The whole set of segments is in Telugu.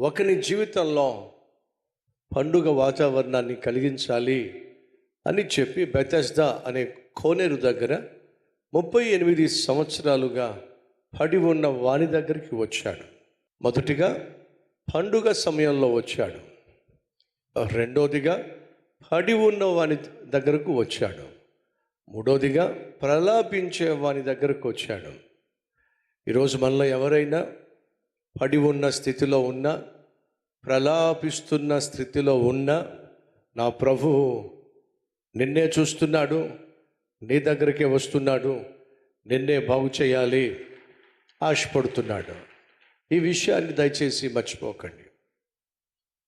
ఒకని జీవితంలో పండుగ వాతావరణాన్ని కలిగించాలి అని చెప్పి బెతెస్దా అనే కోనేరు దగ్గర ముప్పై ఎనిమిది సంవత్సరాలుగా పడి ఉన్న వాని దగ్గరికి వచ్చాడు. మొదటిగా పండుగ సమయంలో వచ్చాడు. రెండోదిగా పడి ఉన్న వాని దగ్గరకు వచ్చాడు. మూడోదిగా ప్రలాపించే వాని దగ్గరకు వచ్చాడు. ఈరోజు మనలో ఎవరైనా పడి ఉన్న స్థితిలో ఉన్న ప్రలాపిస్తున్న స్థితిలో ఉన్న నా ప్రభువు నిన్నే చూస్తున్నాడు నీ దగ్గరికే వస్తున్నాడు నిన్నే బాగు చేయాలి ఆశపడుతున్నాడు. ఈ విషయాన్ని దయచేసి మర్చిపోకండి.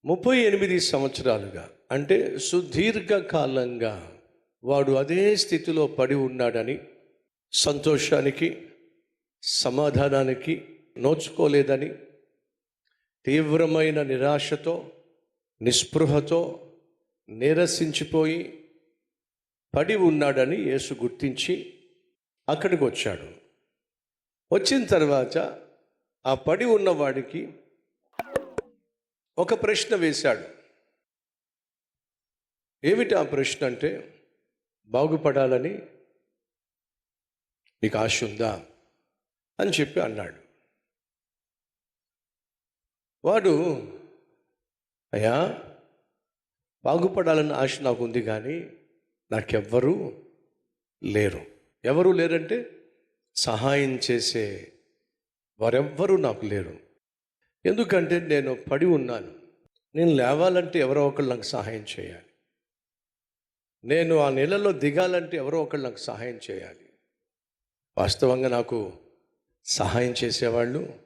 ముప్పై ఎనిమిది సంవత్సరాలుగా అంటే సుదీర్ఘకాలంగా వాడు అదే స్థితిలో పడి ఉన్నాడని సంతోషానికి సమాధానానికి నోచుకోలేదని తీవ్రమైన నిరాశతో నిస్పృహతో నీరసించిపోయి పడి ఉన్నాడని యేసు గుర్తించి అక్కడికి వచ్చాడు. వచ్చిన తర్వాత ఆ పడి ఉన్నవాడికి ఒక ప్రశ్న వేశాడు. ఏమిటి ఆ ప్రశ్న అంటే బాగుపడాలని నీకు ఆశ ఉందా? అని చెప్పి అన్నాడు. వాడు అయ్యా బాగుపడాలని ఆశ నాకు ఉంది కానీ నాకెవ్వరూ లేరు. ఎవరు లేరంటే సహాయం చేసే వారెవ్వరూ నాకు లేరు. ఎందుకంటే నేను పడి ఉన్నాను. నేను లేవాలంటే ఎవరో ఒకళ్ళు నాకు సహాయం చేయాలి. నేను ఆ నెలలో దిగాలంటే ఎవరో ఒకళ్ళు నాకు సహాయం చేయాలి. వాస్తవంగా నాకు సహాయం చేసేవాళ్ళు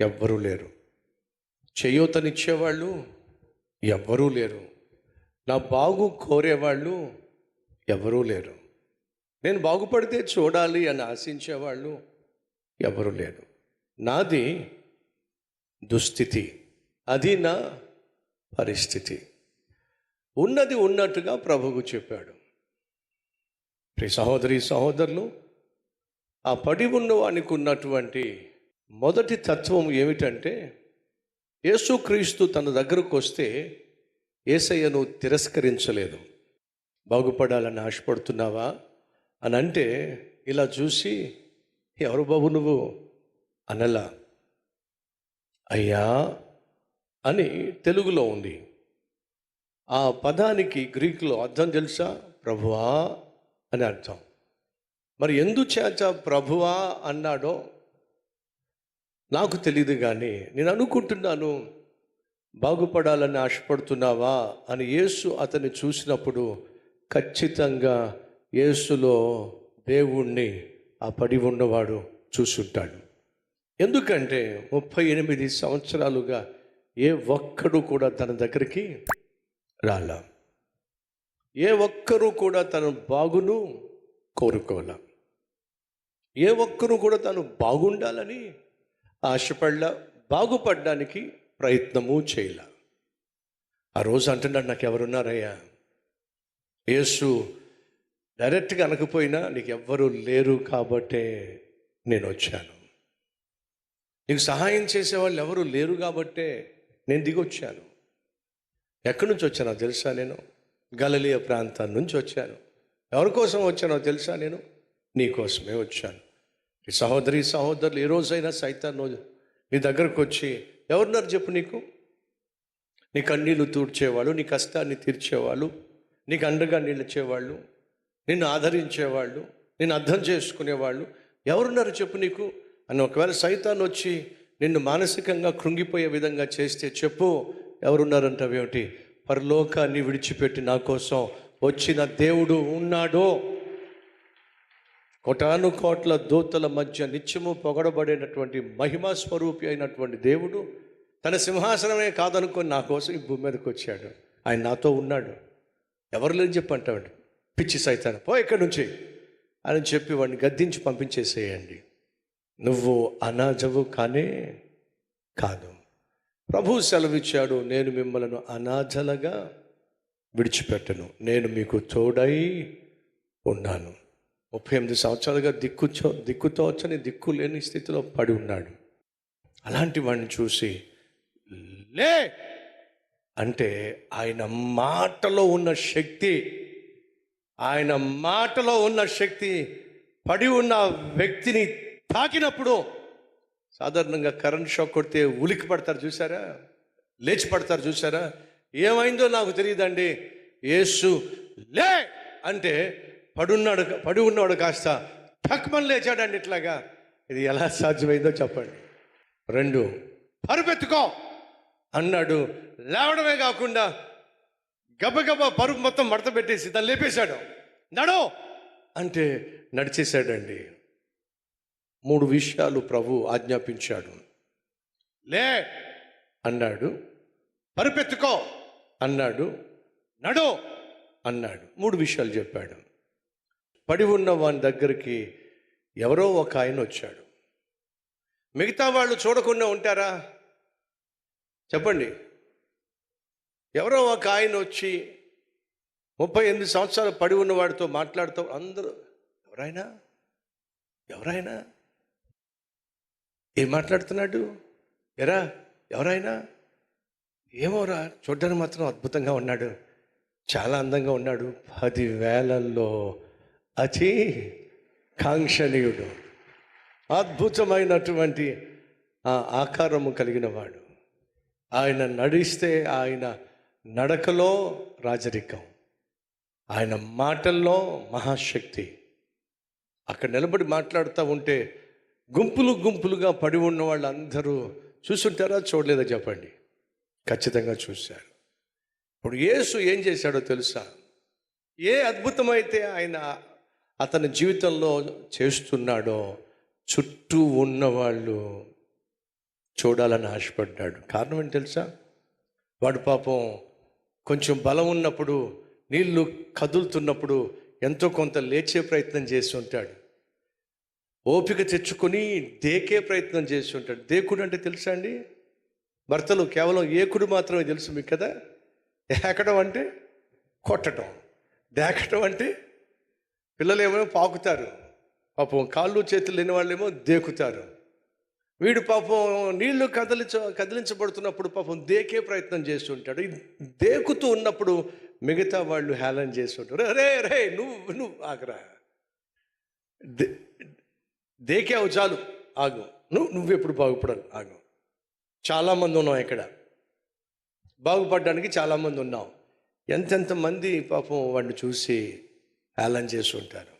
ఎవ్వరూ లేరు. చేయూతనిచ్చేవాళ్ళు ఎవ్వరూ లేరు. నా బాగు కోరేవాళ్ళు ఎవరూ లేరు. నేను బాగుపడితే చూడాలి అని ఆశించేవాళ్ళు ఎవరు లేరు. నాది దుస్థితి అది నా పరిస్థితి. ఉన్నది ఉన్నట్టుగా ప్రభువు చెప్పాడు. ప్రి సహోదరి సహోదరులు ఆ పడి ఉన్నవానికి ఉన్నటువంటి మొదటి తత్వం ఏమిటంటే యేసుక్రీస్తు తన దగ్గరకు వస్తే ఏసయ్యను తిరస్కరించలేదు. బాగుపడాలని ఆశపడుతున్నావా? అని అంటే ఇలా చూసి ఎవరు బాబు నువ్వు? అనలా. అయ్యా అని తెలుగులో ఉంది. ఆ పదానికి గ్రీకులో అర్థం తెలుసా? ప్రభువా అని అర్థం. మరి ఎందుచేత ప్రభువా అన్నాడో నాకు తెలియదు కానీ నేను అనుకుంటున్నాను బాగుపడాలని ఆశపడుతున్నావా అని యేసు అతన్ని చూసినప్పుడు ఖచ్చితంగా యేసులో దేవుణ్ణి ఆ పడి ఉన్నవాడు చూసుంటాడు. ఎందుకంటే ముప్పై ఎనిమిది సంవత్సరాలుగా ఏ ఒక్కడు కూడా తన దగ్గరికి రాలా. ఏ ఒక్కరూ కూడా తన బాగును కోరుకోలే. ఏ ఒక్కరూ కూడా తను బాగుండాలని ఆశపడ్డ బాగుపడడానికి ప్రయత్నము చేయలే. ఆ రోజు అంటున్నాడు నాకు ఎవరున్నారయ్యా యేసు డైరెక్ట్గా అనకపోయినా నీకు ఎవ్వరూ లేరు కాబట్టే నేను వచ్చాను నీకు సహాయం చేసేవాళ్ళు ఎవరు లేరు కాబట్టే నేను దిగొచ్చాను. ఎక్కడి నుంచి వచ్చానో తెలుసా నేను? గలలియ ప్రాంతం నుంచి వచ్చాను. ఎవరి కోసం వచ్చానో తెలుసా నేను? నీ కోసమే వచ్చాను. ఈ సహోదరి సహోదరులు ఏ రోజైనా సైతాన్ని నీ దగ్గరకు వచ్చి ఎవరున్నారు చెప్పు నీకు? నీ కన్నీళ్ళు తూడ్చేవాళ్ళు నీ కష్టాన్ని తీర్చేవాళ్ళు నీకు అండగా నిలిచేవాళ్ళు నిన్ను ఆదరించేవాళ్ళు నిన్ను అర్థం చేసుకునేవాళ్ళు ఎవరున్నారు చెప్పు నీకు? అని ఒకవేళ సైతాన్ వచ్చి నిన్ను మానసికంగా కృంగిపోయే విధంగా చేస్తే చెప్పు ఎవరున్నారంటావేమిటి పరలోకాన్ని విడిచిపెట్టి నా కోసం వచ్చిన దేవుడు ఉన్నాడో కోటాను కోట్ల దూతల మధ్య నిత్యము పొగడబడేటటువంటి మహిమా స్వరూపి అయినటువంటి దేవుడు తన సింహాసనమే కాదనుకొని నా కోసం ఈ భూమి మీదకి వచ్చాడు. ఆయన నాతో ఉన్నాడు. ఎవరు లేని చెప్పి అంటాడు పిచ్చి సైతాను పో ఇక్కడి నుంచి. అని చెప్పి వాడిని గద్దించి పంపించేసేయండి. నువ్వు అనాజవు కానే కాదు. ప్రభు సెలవిచ్చాడు నేను మిమ్మలను అనాథలుగా విడిచిపెట్టను. నేను మీకు తోడై ఉన్నాను. ముప్పై ఎనిమిది సంవత్సరాలుగా దిక్కుచో దిక్కుతోచని దిక్కు లేని స్థితిలో పడి ఉన్నాడు. అలాంటి వాడిని చూసి లే! అంటే ఆయన మాటలో ఉన్న శక్తి ఆయన మాటలో ఉన్న శక్తి పడి ఉన్న వ్యక్తిని తాకినప్పుడు సాధారణంగా కరెంట్ షాక్ కొడితే ఉలికి పడతారు చూసారా? లేచి పడతారు చూసారా? ఏమైందో నాకు తెలియదండి. యేసు లే! అంటే పడున్నాడు పడి ఉన్నాడు కాస్త టక్మని లేచాడండి ఇట్లాగా. ఇది ఎలా సాధ్యమైందో చెప్పండి. రెండు పరుపెత్తుకో అన్నాడు. లేవడమే కాకుండా గబగబా పరుపు మొత్తం మడత పెట్టేసి దాన్ని లేపేశాడు. నడో అంటే నడిచేశాడండి. మూడు విషయాలు ప్రభు ఆజ్ఞాపించాడు. లే అన్నాడు. పరుపెత్తుకో అన్నాడు. నడో అన్నాడు. మూడు విషయాలు చెప్పాడు. పడి ఉన్న వాని దగ్గరికి ఎవరో ఒక ఆయన వచ్చాడు. మిగతా వాళ్ళు చూడకుండా ఉంటారా? చెప్పండి. ఎవరో ఒక ఆయన వచ్చి ముప్పై ఎనిమిది సంవత్సరాలు పడి ఉన్నవాడితో మాట్లాడుతూ అందరూ ఎవరైనా? ఎవరైనా? ఏం మాట్లాడుతున్నాడు? ఎరా? ఎవరైనా? ఏమోరా? చూడ్డానికి మాత్రం అద్భుతంగా ఉన్నాడు. చాలా అందంగా ఉన్నాడు. పది వేలల్లో అతి కాంక్షణీయుడు అద్భుతమైనటువంటి ఆ ఆకారము కలిగిన వాడు ఆయన నడిస్తే ఆయన నడకలో రాజరికం. ఆయన మాటల్లో మహాశక్తి. అక్కడ నిలబడి మాట్లాడుతూ ఉంటే గుంపులు గుంపులుగా పడి ఉన్న వాళ్ళందరూ చూసుంటారా చూడలేదా చెప్పండి? ఖచ్చితంగా చూశారు. ఇప్పుడు యేసు ఏం చేశాడో తెలుసా? ఏ అద్భుతమైతే ఆయన అతని జీవితంలో చేస్తున్నాడో చుట్టూ ఉన్నవాళ్ళు చూడాలని ఆశపడ్డాడు. కారణం ఏంటి తెలుసా? వాడు పాపం కొంచెం బలం ఉన్నప్పుడు నీళ్ళు కదులుతున్నప్పుడు ఎంతో కొంత లేచే ప్రయత్నం చేసి ఉంటాడు. ఓపిక తెచ్చుకొని దేకే ప్రయత్నం చేసి ఉంటాడు. దేకుడు అంటే తెలుసా అండి? భర్తలు కేవలం ఏకుడు మాత్రమే తెలుసు మీకు కదా? ఏకడం అంటే కొట్టడం దేకడం అంటే పిల్లలు ఏమో పాకుతారు. పాపం కాళ్ళు చేతులు లేని వాళ్ళేమో దేకుతారు. వీడు పాపం నీళ్ళు కదిలించ కదిలించబడుతున్నప్పుడు పాపం దేకే ప్రయత్నం చేస్తుంటాడు. ఉంటాడు దేకుతూ ఉన్నప్పుడు మిగతా వాళ్ళు హేళన చేస్తుంటారు. రే రే నువ్వు నువ్వు ఆగరా. దే దేకావు చాలు ఆగు. నువ్వు నువ్వు ఎప్పుడు బాగుపడాలి ఆగు. చాలామంది ఉన్నాం ఇక్కడ. బాగుపడడానికి చాలామంది ఉన్నాం. ఎంతెంత మంది పాపం వాడిని చూసి హేళన చేస్తుంటారు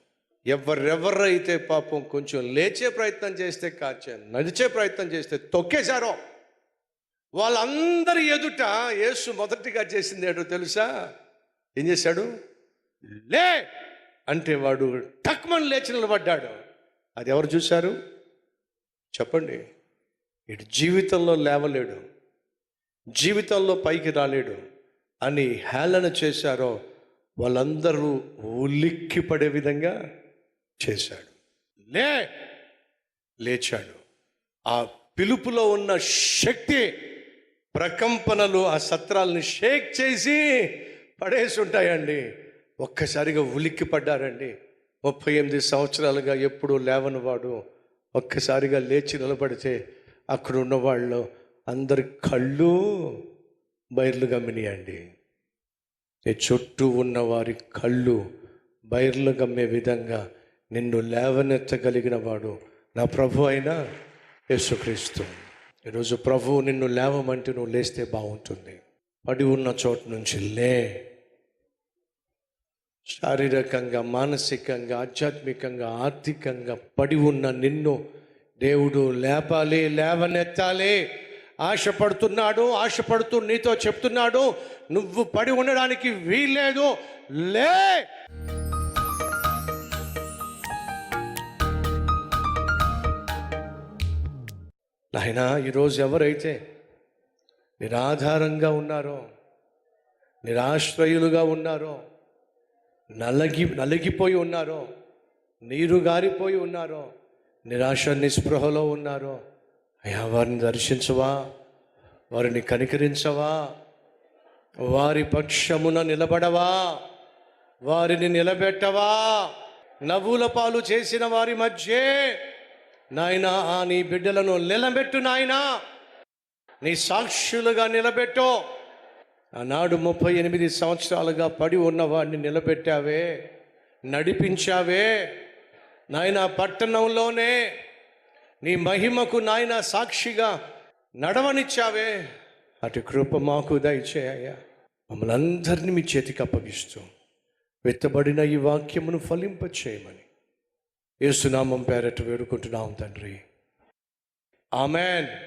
ఎవరెవరైతే పాపం కొంచెం లేచే ప్రయత్నం చేస్తే కాచే నడిచే ప్రయత్నం చేస్తే తొక్కేశారో వాళ్ళందరి ఎదుట యేసు మొదటిగా చేసింది ఏంటో తెలుసా? ఏం చేశాడు? లే! అంటే వాడు టక్మన్ లేచి నిలబడ్డాడు. అది ఎవరు చూశారు? చెప్పండి. ఇటు జీవితంలో లేవలేడు. జీవితంలో పైకి రాలేడు. అని హేళన చేశారో వాళ్ళందరూ ఉలిక్కి పడే విధంగా చేశాడు. లే లేచాడు. ఆ పిలుపులో ఉన్న శక్తి ప్రకంపనలు ఆ సత్రాలని షేక్ చేసి పడేసి ఉంటాయండి ఒక్కసారిగా ఉలిక్కి పడ్డారండి ముప్పై ఎనిమిది సంవత్సరాలుగా ఎప్పుడూ లేవని వాడు ఒక్కసారిగా లేచి నిలబడితే అక్కడ ఉన్నవాళ్ళు అందరి కళ్ళు బయర్లు గమ్మినాయండి. నీ చుట్టూ ఉన్న వారి కళ్ళు బైర్లు గమ్మే విధంగా నిన్ను లేవనెత్తగలిగిన వాడు నా ప్రభు అయిన యేసుక్రీస్తు. ఈరోజు ప్రభువు నిన్ను లేవమంటే నువ్వు లేస్తే బాగుంటుంది. పడి ఉన్న చోటు నుంచి లే. శారీరకంగా మానసికంగా ఆధ్యాత్మికంగా ఆర్థికంగా పడి ఉన్న నిన్ను దేవుడు లేపాలి లేవనెత్తాలి. ఆశపడుతున్నాడు ఆశపడుతూ నీతో చెప్తున్నాడు నువ్వు పడి ఉండడానికి వీల్లేదు లే! నాయనా ఈరోజు ఎవరైతే నిరాధారంగా ఉన్నారో నిరాశ్రయులుగా ఉన్నారో నలగి నలిగిపోయి ఉన్నారో నీరు గారిపోయి ఉన్నారో నిరాశ నిస్పృహలో ఉన్నారో అయ్యా వారిని దర్శించవా? వారిని కనికరించవా? వారి పక్షమున నిలబడవా? వారిని నిలబెట్టవా? నవ్వుల పాలు చేసిన వారి మధ్యే నాయనా ఆ నీ బిడ్డలను నిలబెట్టు నాయనా. నీ సాక్షులుగా నిలబెట్టో. ఆనాడు ముప్పై ఎనిమిది సంవత్సరాలుగా పడి ఉన్నవాడిని నిలబెట్టావే నడిపించావే. నాయన పట్టణంలోనే నీ మహిమకు నాయన సాక్షిగా నడవనిచ్చావే. అటు కృప మాకు దయచేయ మమ్మల్ని అందరినీ మీ చేతికి అప్పగిస్తూ వెత్తబడిన ఈ వాక్యమును ఫలింప చేయమని యేసునామం పేరట వేడుకుంటున్నాం తండ్రి. ఆమెన్.